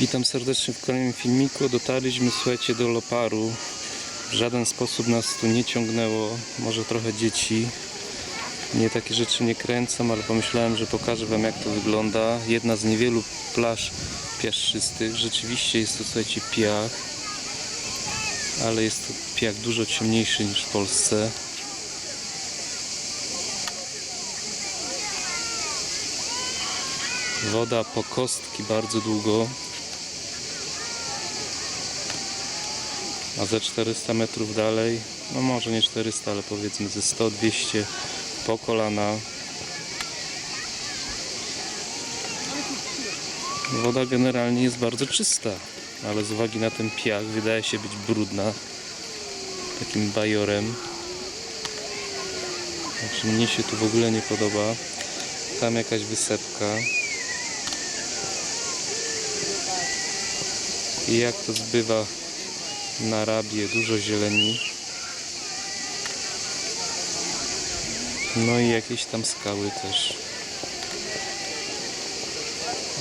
Witam serdecznie w kolejnym filmiku. Dotarliśmy, słuchajcie, do Loparu. W żaden sposób nas tu nie ciągnęło. Może trochę dzieci. Nie takie rzeczy nie kręcą, ale pomyślałem, że pokażę Wam jak to wygląda. Jedna z niewielu plaż piaszczystych. Rzeczywiście jest to, słuchajcie, piach. Ale jest to piach dużo ciemniejszy niż w Polsce. Woda po kostki bardzo długo. A ze 400 metrów dalej, no może nie 400, ale powiedzmy ze 100-200 po kolana. Woda generalnie jest bardzo czysta, ale z uwagi na ten piach wydaje się być brudna. Takim bajorem. Znaczy mnie się tu w ogóle nie podoba. Tam jakaś wysepka. I jak to zbywa na rabie, dużo zieleni. No i jakieś tam skały też.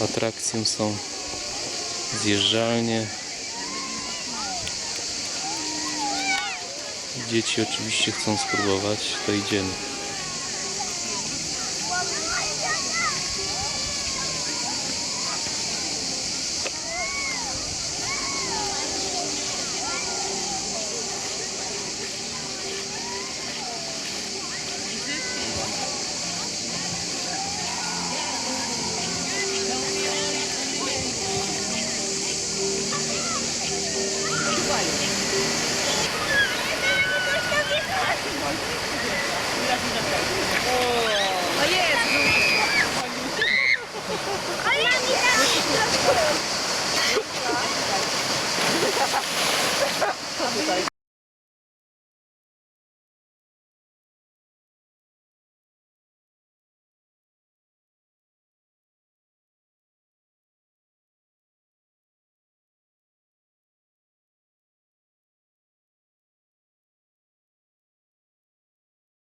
Atrakcją są zjeżdżalnie. Dzieci oczywiście chcą spróbować, to idziemy.